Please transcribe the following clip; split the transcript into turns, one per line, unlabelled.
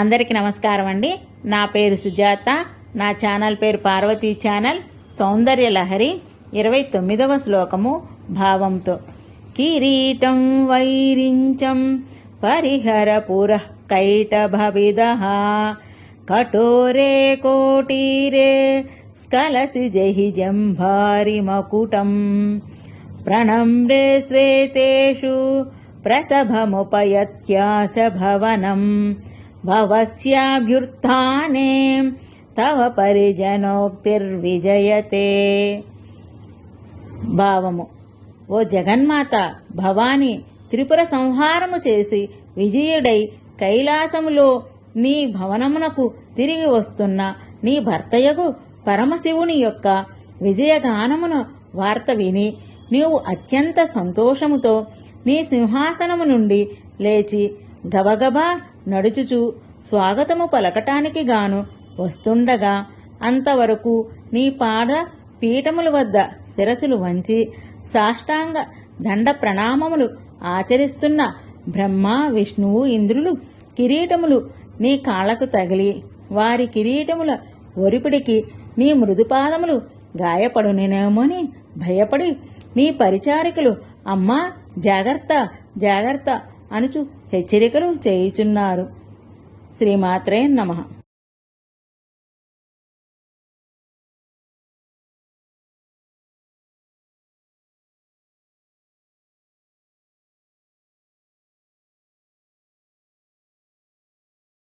అందరికీ నమస్కారం అండి. నా పేరు సుజాత నా ఛానల్ పేరు పార్వతీ ఛానల్. సౌందర్య లహరి ఇరవై తొమ్మిదవ శ్లోకము భావంతో. కిరీటం వైరించం పరిహర పురః కైటభవిద కఠోరే కోటీరే స్కలసి జహి జంభారి మకుటం. ప్రణమ్రే శ్వేతేషు ప్రసభముపయత్యాస భవనం. భవస్యాభ్యుత్థానే తవ పరిజనోక్తిర్విజయతే భావము ఓ జగన్మాత భవాని త్రిపుర సంహారము చేసి విజయుడై కైలాసములో నీ భవనమునకు తిరిగి వస్తున్న నీ భర్తయగు పరమశివుని యొక్క విజయగానమును వార్త విని నీవు అత్యంత సంతోషముతో నీ సింహాసనము నుండి లేచి గబగబా నడుచుచు స్వాగతము పలకటానికి గాను వస్తుండగా అంతవరకు నీ పాద పీఠముల వద్ద శిరసులు వంచి సాష్టాంగ దండ ప్రణామములు ఆచరిస్తున్న బ్రహ్మ విష్ణువు ఇంద్రులు కిరీటములు నీ కాళ్ళకు తగిలి వారి కిరీటముల ఒరిపిడికి నీ మృదుపాదములు గాయపడునేమోని భయపడి నీ పరిచారికులు అమ్మా జాగ్రత్త జాగ్రత్త అనుచు హెచ్చరికలు చేయుచున్నారు. శ్రీమాత్రే నమః.